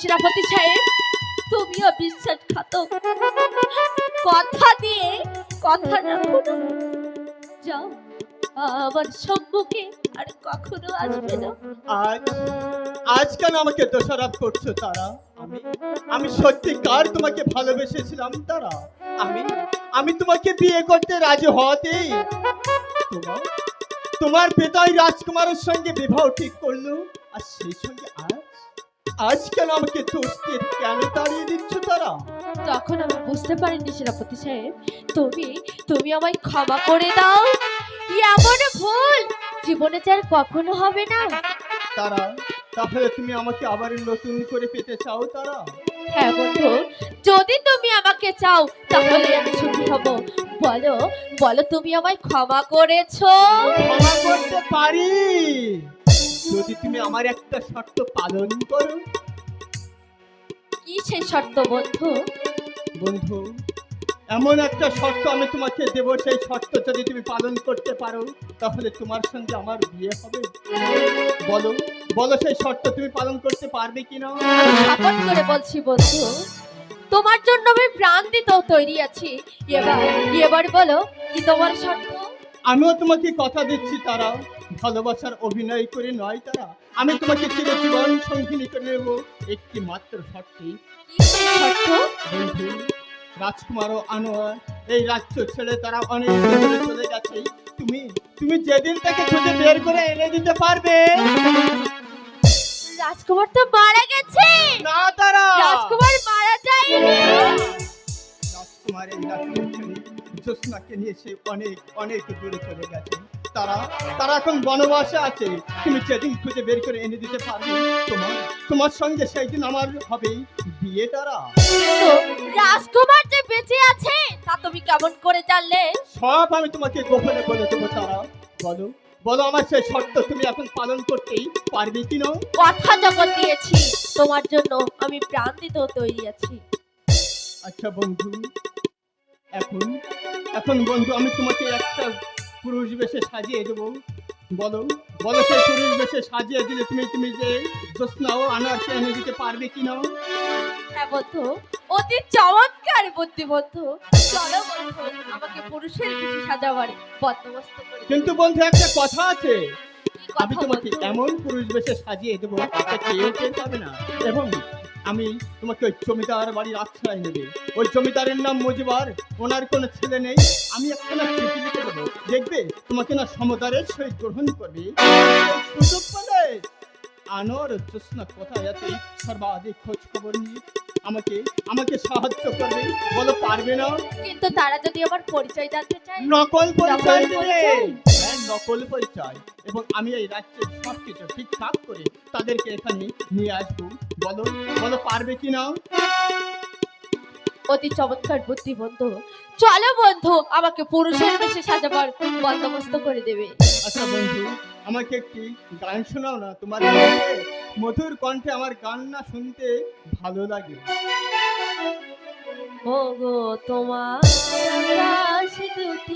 সেনাপতি সাহেব, তুমিও বিশ্বাসঘাতক কথা দিয়ে কথা রাখো না যাও, আমার সম্মুখে আর কখনো আসবে না। আজ আজ কেন আমাকে দোষারোপ করছ তারা। আমি আমি সত্যিকার তোমাকে ভালোবেসেছিলাম তারা। আমি আমি তোমাকে বিয়ে করতে রাজি হওয়াতেই তোমার তোমার পিতাই রাজকুমারের সঙ্গে বিবাহ ঠিক করল, আর সেই সঙ্গে আজ আজ কেন আমাকে দিয়ে কেন তাড়িয়ে দিচ্ছ তারা? তখন আমি বুঝতে পারিনি সেনাপতি সাহেব। তুমি তুমি আমায় ক্ষমা করে দাও। এমন ভুল? জীবনে চার কখনো হবে না। তারা তাহলে তুমি আমাকে আবার নতুন করে পেতে চাও তারা? হ্যাঁ বন্ধু যদি তুমি আমাকে চাও তাহলে আমি সুখী হব। বলো বলো তুমি আমায় ক্ষমা করেছ? ক্ষমা করতে পারি। যদি তুমি আমার একটা শর্ত পালন করো। কি সেই শর্ত বন্ধু? বন্ধু এমন একটা শর্ত আমি তোমাকে দেবো সেই শর্ত যদি তুমি পালন করতে পারো তাহলে তোমার সঙ্গে আমার বিয়ে হবে। বলো বলো সেই শর্ত তুমি পালন করতে পারবে কিনা? শপথ করে বলছি বন্ধু তোমার জন্য আমি প্রাণ দিতেও তৈরি আছি। এবার এবার বলো কি তোমার শর্ত? আমিও তোমাকে কথা দিচ্ছি তারা ভালোবাসার অভিনয় করে নয় তারা। আমি তোমাকে চিরজীবন সঙ্গিনী করে নেব। একটি মাত্র শর্তে। বন্ধু রাজকুমার ও আনোয়ার এই রাজ্য ছেড়ে তারা অনেক দূরে চলে গেছে। তুমি তুমি যেদিন তাকে খুঁজে বের করে এনে দিতে পারবে। রাজকুমার তো মারা গেছে! না তারা! রাজকুমার মারা যায়নি! রাজকুমার এই রাজ্য ছেড়ে জ্যোৎস্নাকে নিয়ে সে অনেক অনেক দূরে চলে গেছে। তারা তারা এখন বনবাসে আছে। তুমি যেদিন খুঁজে বের করে এনে দিতে পারবে। তোমার তোমার সঙ্গে সেই দিন আমার হবে বিয়ে তারা। রাজকুমার যে বেঁচে আছে তা তুমি কেমন করে জানলে? সব আমি তোমাকে গোপনে বলে দেবো তারা। বলো বলো আমার সেই শর্ত তুমি এখন পালন করতেই পারবে কি না কথা যখন দিয়েছি তোমার জন্য আমি প্রাণ দিতেও তৈরি আছি। আচ্ছা বন্ধু এখন এখন বন্ধু আমি তোমাকে একটা পুরুষ বেশে সাজিয়ে দেবো। বলো বলো সেই পুরুষ বেশে সাজিয়ে দিলে তুমি তুমি যে জ্যোৎস্নাও আনার এনে দিতে পারবে কি না হ্যাঁ বন্ধু অতি চমৎকার বুদ্ধি বন্ধু। চলো বন্ধু আমাকে পুরুষের বেশি সাজাবার বন্দোবস্ত কিন্তু বন্ধু একটা কথা আছে। আমি তোমাকে এমন পুরুষ বেশে সাজিয়ে দেবো কেউ টের পাবে না। এবং আমি তোমাকে ওই জমিদার বাড়ির আশ্রয় নেবে। ওই জমিদারের নাম মজিবার ওনার কোনো ছেলে নেই। আমি একখানা চিঠি লিখে দেবো। দেখবে তোমাকে না সমদারের সহিত গ্রহণ করবে। সুযোগ পেলে আনোয়ার ও জ্যোৎস্না কোথায় আছে? সর্বাধিক খোঁজ খবর নিয়ে আমাকে আমাকে সাহায্য করবে। বলো পারবে না? কিন্তু তারা যদি আমার পরিচয় জানতে চায় নকল পরিচয়? নকল পরিচয়? এবং আমি এই রাজ্যের সব কিছু ঠিকঠাক করে তাদেরকে এখানে নিয়ে আসব। বলো বলো পারবে কি না? অতি চমৎকার বুদ্ধি বন্ধু। চলো বন্ধু আমাকে পুরুষের বেশি সাজাবার বন্দোবস্ত করে দেবে। আচ্ছা বন্ধু আমাকে একটি গান শোনাও না? তোমার মধুর কণ্ঠে আমার গান না শুনতে ভালো লাগে। ও গো তোমার দুটি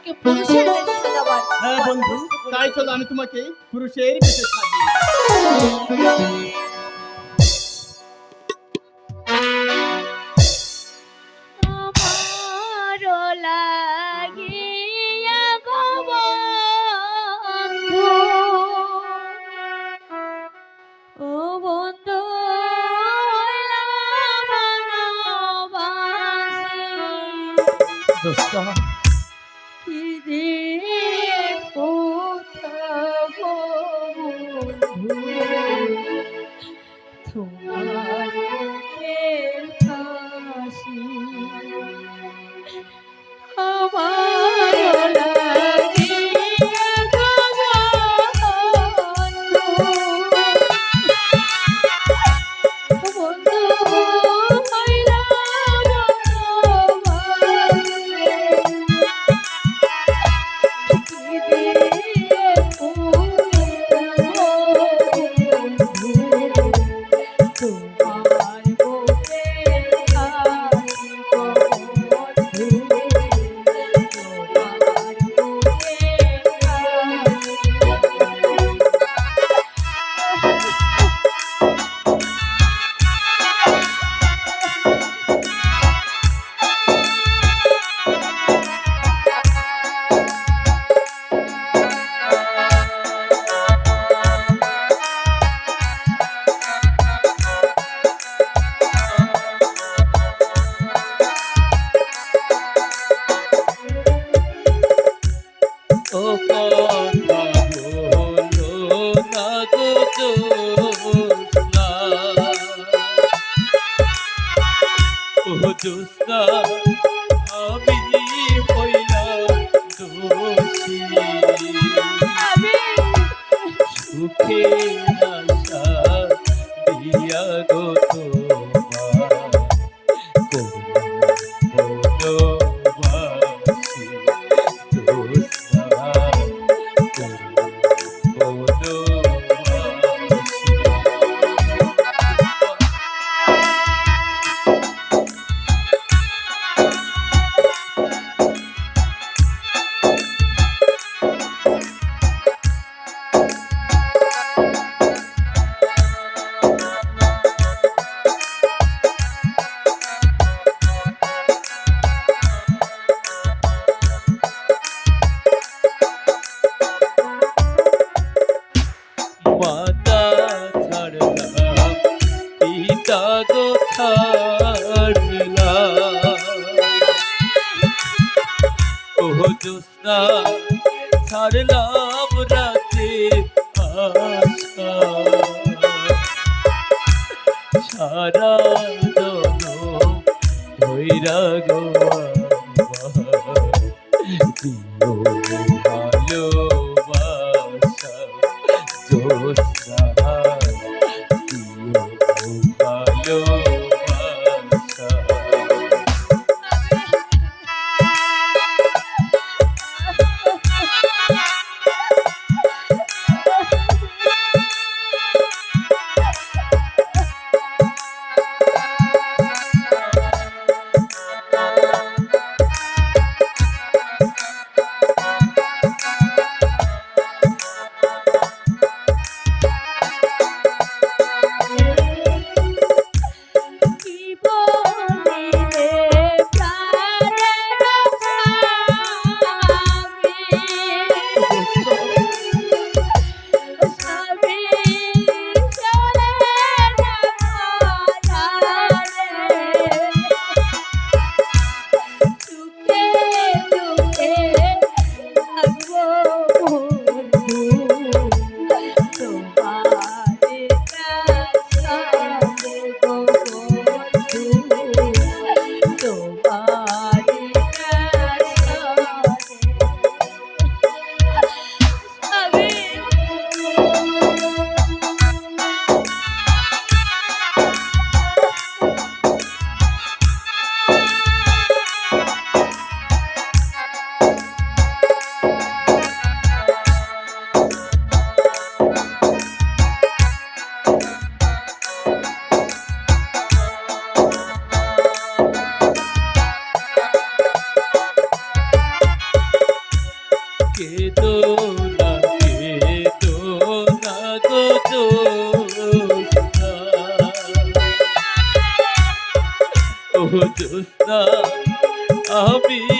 আমাকে পুরুষের বেশে সাজাবার হ্যাঁ বন্ধু তাই চলো আমি তোমাকে পুরুষের বেশে Ooh. ছাড়লা ও জোস্তা দোস্তা আমি